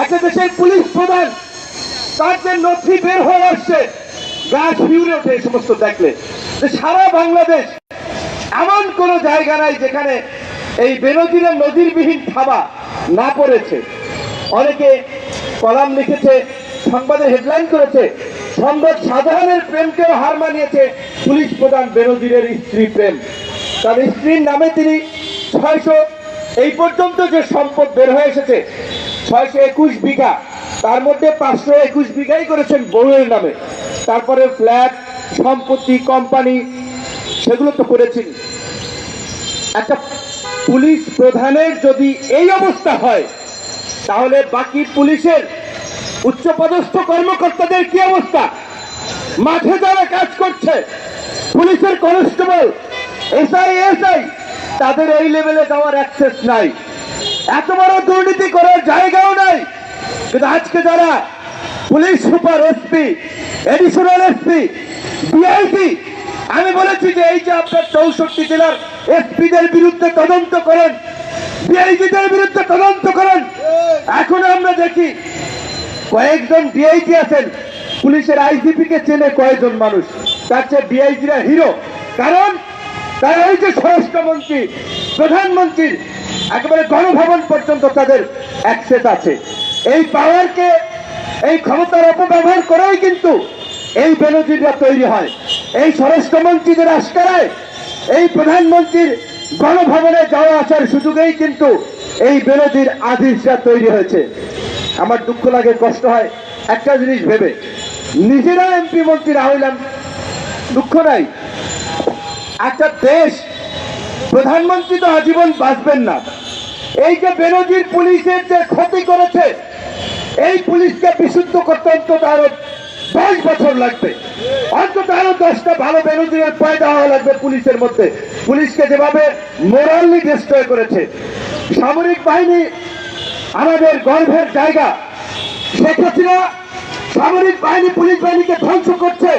একটা দেশের পুলিশ প্রধান, তার যে নথি বের হয়ে আসছে গা শিউরে ওঠে এই সমস্ত দেখলে। যে সারা বাংলাদেশ, এমন কোন জায়গা নাই যেখানে এই বেনজিরের নদীরবিহীন থাবা না পড়েছে। অনেকে কলাম লিখেছে সংবাদে হেডলাইন করেছে, সম্রাট শাহজাহানের প্রেমকেও হার মানিয়েছে পুলিশ প্রধান বেনজিরের স্ত্রী প্রেম। তার স্ত্রীর নামে তিনি ছয়শো, এই পর্যন্ত যে সম্পদ বের হয়ে এসেছে ছয়শো একুশ বিঘা। তার মধ্যে পাঁচশো একুশ বিঘাই করেছেন বউয়ের নামে। তারপরে ফ্ল্যাট সম্পত্তি কোম্পানি সেগুলো তো করেছেন। একটা পুলিশ প্রধানের যদি এই অবস্থা হয়, তাহলে বাকি পুলিশের উচ্চপদস্থ কর্মকর্তাদের কি অবস্থা? মাঠে যারা কাজ করছে, পুলিশের কনস্টেবল, এসআই এসআই, তাদের এই লেভেলে যাওয়ার অ্যাক্সেস নাই। এত বড় দুর্নীতি করার জায়গাও নাই। কিন্তু আজকে যারা police super SP additional SP DIP আমি বলেছি যে এই যে আপনার চৌষট্টি জেলার এসপিদের বিরুদ্ধে তদন্ত করেন ডিআইজিদের বিরুদ্ধে তদন্ত করেন, এখন আমরা দেখি কয়েকজন ডিআইজি আছেন, পুলিশের আইজিপি কে চেনে কয়েকজন মানুষ, তার চেয়ে ডিআইজিরা হিরো কারণ তারা ওই যে স্বরাষ্ট্রমন্ত্রী, প্রধানমন্ত্রীর একেবারে গণভবন পর্যন্ত তাদের অ্যাক্সেস আছে। এই পাওয়ারকে এই ক্ষমতার অপব্যবহার করেই কিন্তু এই বেনজিররা তৈরি হয়। এই স্বরাষ্ট্রমন্ত্রীদের আস্কারায় এই প্রধানমন্ত্রীর গণভবনে যাওয়া আসার সুযোগেই কিন্তু এই বেনজির আদিশরা তৈরি হয়েছে। আমার দুঃখ লাগে, কষ্ট হয়। একটা জিনিস ভেবে। নিজেরা এমপি মন্ত্রীরা হইলাম দুঃখ নাই। একটা দেশ, প্রধানমন্ত্রী তো আজীবন বাঁচবেন না। এই যে বেনজির পুলিশের যে ক্ষতি করেছে, এই পুলিশকে বিশুদ্ধ করতে অন্তত আরও দশ বছর লাগবে। অন্তত আরও দশটা ভালো বেনজিরের পয়দা হওয়া লাগবে পুলিশের মধ্যে। পুলিশকে যেভাবে মোরালি ডিস্ট্রয় করেছে, সামরিক বাহিনী আমাদের গর্ভের জায়গা হাসিনা সামরিক বাহিনী পুলিশ বাহিনীকে ধ্বংস করছে।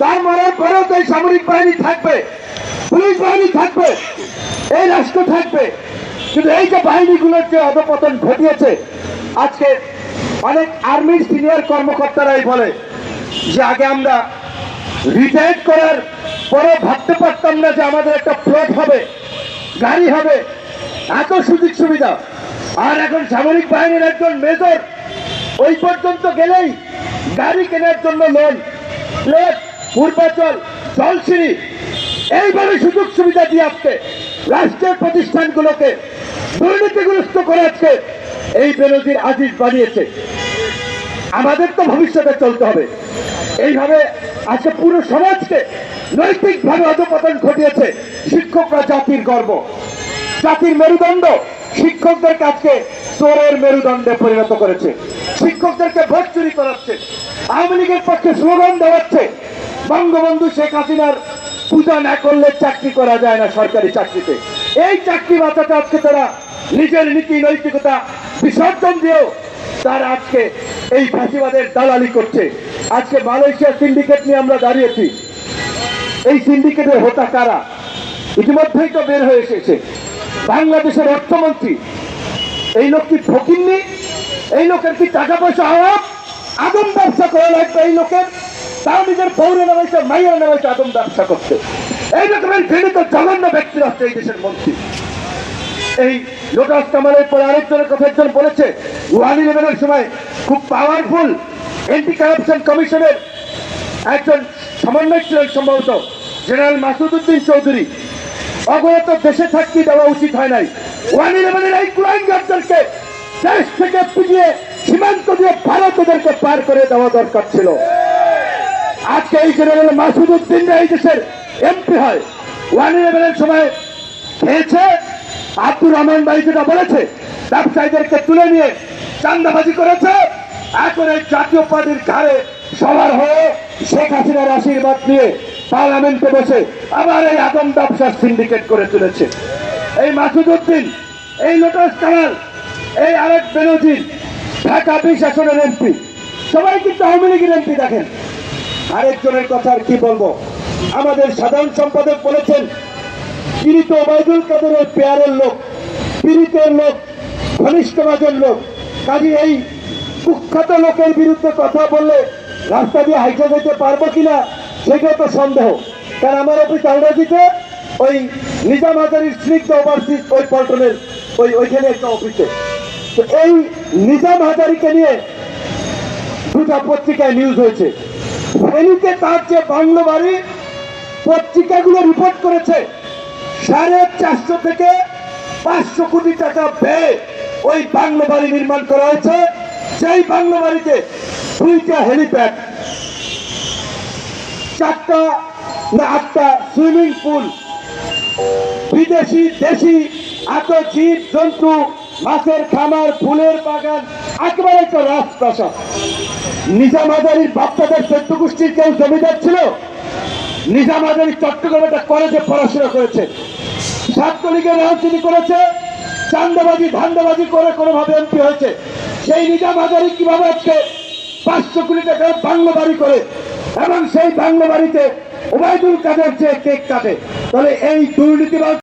তার মরার পরেও এই সামরিক বাহিনী থাকবে। পুলিশ বাহিনী থাকবে। এই রাষ্ট্র থাকবে। কিন্তু এই যে বাহিনীগুলোর যে অধপতন ঘটিয়েছে, আজকে অনেক আর্মির সিনিয়র কর্মকর্তারাই বলে যে আগে আমরা রিটায়ার করার পরে ভাবতে পারতাম না যে আমাদের একটা প্লট হবে, গাড়ি হবে, এত সুযোগ সুবিধা। আর এখন সামরিক বাহিনীর একজন মেজর ওই পর্যন্ত গেলেই গাড়ি কেনার জন্য লোন প্লেট পূর্বাচল, জলসিঁড়ি, এইভাবে সুযোগ সুবিধা দিয়ে আজকে রাষ্ট্রের প্রতিষ্ঠানগুলোকে দুর্নীতিগ্রস্ত করে আজকে এই বেরোজির আজিজ বানিয়েছে। আমাদের তো ভবিষ্যতে চলতে হবে। এইভাবে আজকে পুরো সমাজকে নৈতিকভাবে অধপতন ঘটিয়েছে শিক্ষকরা জাতির গর্ব। জাতির মেরুদণ্ড শিক্ষকদের কাছে চোরের মেরুদণ্ডে পরিণত করেছে। শিক্ষকদেরকে ভোট চুরি করাচ্ছে। আওয়ামী লীগের পক্ষে স্লোগান দেওয়াচ্ছে, বঙ্গবন্ধু শেখ হাসিনার পূজা না করলে চাকরি করা যায় না সরকারি চাকরিতে। এই চাকরি বাঁচাতে আজকে তারা নিজের নীতি, নৈতিকতা বিসর্জন দিয়েও তারা আজকে এই ফাঁসিবাদের দালালি করছে। আজকে মালয়েশিয়া সিন্ডিকেট নিয়ে আমরা দাঁড়িয়েছি। এই সিন্ডিকেটের হোতা কারা? ইতিমধ্যেই তো বের হয়ে এসেছে। বাংলাদেশের অর্থমন্ত্রী। এই লোক কি ফকিননি? এই লোকের কি টাকা পয়সা অভাব? আদম ব্যবসা করা লাগবে এই লোকের? নিজের পৌরে নামাইছে মাইয়া নামাইছে আদম ব্যবসা করতে এই রকমের ঘৃণিত জঘন্য ব্যক্তিরা হচ্ছে এই দেশের মন্ত্রী। এই লোটাস কামালের পরে আরেকজনের কথা একজন বলেছে ওয়ান ইলেভেনের সময় খুব পাওয়ারফুল এন্টি কারাপশন কমিশনের একজন সমন্বয় ছিলেন সম্ভবত জেনারেল মাসুদ উদ্দিন চৌধুরী। অগরত দেশে থাকতে দেওয়া উচিত হয় নাই। ওয়ান ইলেভেনের এই ক্রাইম গার্ডদেরকে দেশ থেকে পিছিয়ে সীমান্ত দিয়ে ভারতদেরকে পার করে দেওয়া দরকার ছিল। আজকে এই জেনারেল মাসুদ উদ্দিন এই দেশের এমপি হয়, ওয়ান ইলেভেনের সময় খেয়েছে, আব্দুর রহমান ভাই যেটা বলেছে, ব্যবসায়ীদেরকে তুলে নিয়ে চান্দাবাজি করেছে, এখন এই জাতীয় পার্টির ঘাড়ে সবার হয়ে শেখ হাসিনার আশীর্বাদ নিয়ে পার্লামেন্টে বসে আবার এই আদম ব্যবসার সিন্ডিকেট করে তুলেছে। এই মাসুদ উদ্দিন এই লোটাস কামাল, এই আরেক বেনজির, ঢাকা বিশ আসনের এমপি, সবাই কিন্তু আওয়ামী লীগের এমপি দেখেন। আরেকজনের কথা আর কি বলব? আমাদের সাধারণ সম্পাদক বলেছেন, পীড়িত ওবায়দুল কাদেরের পেয়ারের লোক পীড়িতের লোক ঘনিষ্ঠবাদের লোক। কাজে এই কুখ্যাত লোকের বিরুদ্ধে কথা বললে রাস্তা দিয়ে হাইটে যেতে পারব কিনা সেটা তো সন্দেহ। কারণ আমার অফিস আলরাজিতে, ওই নিজাম হাজারির স্নিগ্ধ ওভারসিজ, ওই পল্টনের, ওই ওইখানে একটা অফিসে। তো এই নিজাম হাজারিকে নিয়ে দুটা পত্রিকায় নিউজ হয়েছে। ফেনীতে তার যে বাংলো বাড়ি পত্রিকাগুলো রিপোর্ট করেছে, সাড়ে চারশো থেকে পাঁচশো কোটি টাকা ব্যয় ওই বাংলো বাড়ি নির্মাণ করা হয়েছে। সেই বাংলো বাড়িতে দুইটা হেলিপ্যাড চারটা না আটটা সুইমিং পুল বিদেশি, দেশি এত জীব, জন্তু, মাছের খামার, ফুলের বাগান একেবারে একটা রাজপ্রাসাদ। নিজাম হাজারির বাপ্তাদের চোদ্দ গোষ্ঠীর কেউ জমিদার ছিল? নিজাম চট্টগ্রামে একটা কলেজে পড়াশোনা করেছে। ছাত্রলীগের রাজনীতি করেছে, চান্দাবাজি, ধান্দাবাজি করে কোনোভাবে এমপি হয়েছে। সেই নিজাম হাজারি কীভাবে আজকে পাঁচশো কোটি টাকার বাংলো বাড়ি করে? এবং সেই বাংলো বাড়িতে ওবায়দুল কাদের যে কেক কাটে, তাহলে এই দুর্নীতিবাজ